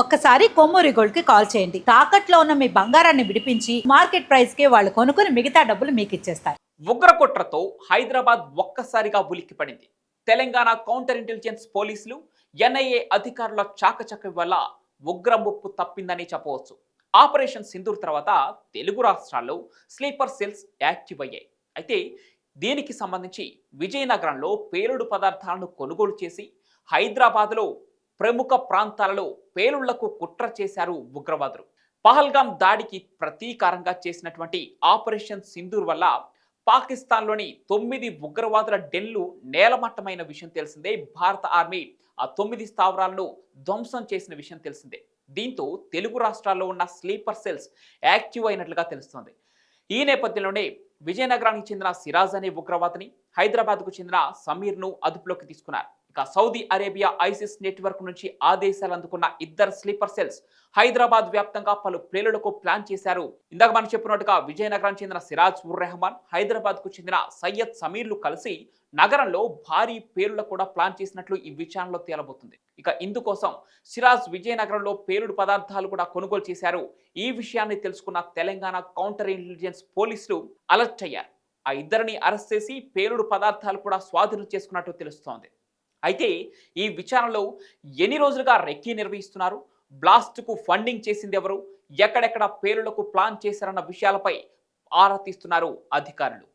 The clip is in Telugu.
ఒక్కసారి కొమ్మూరి గోల్డ్కి కాల్ చేయండి. తాకట్లో ఉన్న మీ బంగారాన్ని విడిపించి మార్కెట్ ప్రైస్కి వాళ్ళు కొనుక్కుని మిగతా డబ్బులు మీకు ఇచ్చేస్తారు ఉగ్రకుట్రతో హైదరాబాద్ ఒక్కసారిగా ఉలిక్కిపడింది తెలంగాణ కౌంటర్ ఇంటెలిజెన్స్ పోలీసులు ఎన్ఐఏ అధికారుల చాకచక్యం వల్ల ఉగ్ర ముప్పు తప్పిందని చెప్పవచ్చు. ఆపరేషన్ సింధూర్ తర్వాత తెలుగు రాష్ట్రాల్లో స్లీపర్ సెల్స్ యాక్టివ్ అయ్యాయి. అయితే దీనికి సంబంధించి విజయనగరంలో పేలుడు పదార్థాలను కొనుగోలు చేసి హైదరాబాద్లో ప్రముఖ ప్రాంతాలలో పేలుళ్ళకు కుట్ర చేశారు ఉగ్రవాదులు. పహల్గాం దాడికి ప్రతీకారంగా చేసినటువంటి ఆపరేషన్ సింధూర్ వల్ల పాకిస్తాన్లోని తొమ్మిది ఉగ్రవాదుల డెన్లు నేలమట్టమైన విషయం తెలిసిందే. భారత ఆర్మీ ఆ తొమ్మిది స్థావరాలను ధ్వంసం చేసిన విషయం తెలిసిందే. దీంతో తెలుగు రాష్ట్రాల్లో ఉన్న స్లీపర్ సెల్స్ యాక్టివ్ అయినట్లుగా తెలుస్తోంది. ఈ నేపథ్యంలోనే విజయనగరానికి చెందిన సిరాజ్ అనే ఉగ్రవాదిని హైదరాబాద్కు చెందిన సమీర్ను అదుపులోకి తీసుకున్నారు. ఇక సౌదీ అరేబియా ఐసిస్ నెట్వర్క్ నుంచి ఆదేశాలు అందుకున్న ఇద్దరు స్లీపర్ సెల్స్ హైదరాబాద్ వ్యాప్తంగా పలు ప్లేలులకు ప్లాన్ చేశారు. ఇందాక మనం చెప్పినట్టుగా విజయనగరం చెందిన సిరాజ్ ఉర్ రెహమాన్ హైదరాబాద్కు చెందిన సయ్యద్ సమీర్లు కలిసి నగరంలో భారీ పేలుళ్ళు కూడా ప్లాన్ చేసినట్లు ఈ విచారణలో తేలబోతుంది. ఇక ఇందుకోసం సిరాజ్ విజయనగరంలో పేలుడు పదార్థాలు కూడా కొనుగోలు చేశారు. ఈ విషయాన్ని తెలుసుకున్న తెలంగాణ కౌంటర్ ఇంటెలిజెన్స్ పోలీసులు అలర్ట్ అయ్యారు. ఆ ఇద్దరిని అరెస్ట్ చేసి పేలుడు పదార్థాలు కూడా స్వాధీనం చేసుకున్నట్టు తెలుస్తోంది. అయితే ఈ విచారణలో ఎన్ని రోజులుగా రెక్కీ నిర్వహిస్తున్నారు? బ్లాస్ట్కు ఫండింగ్ చేసింది ఎవరు? ఎక్కడెక్కడ పేలులకు ప్లాన్ చేశారన్న విషయాలపై ఆరా తీస్తున్నారు అధికారులు.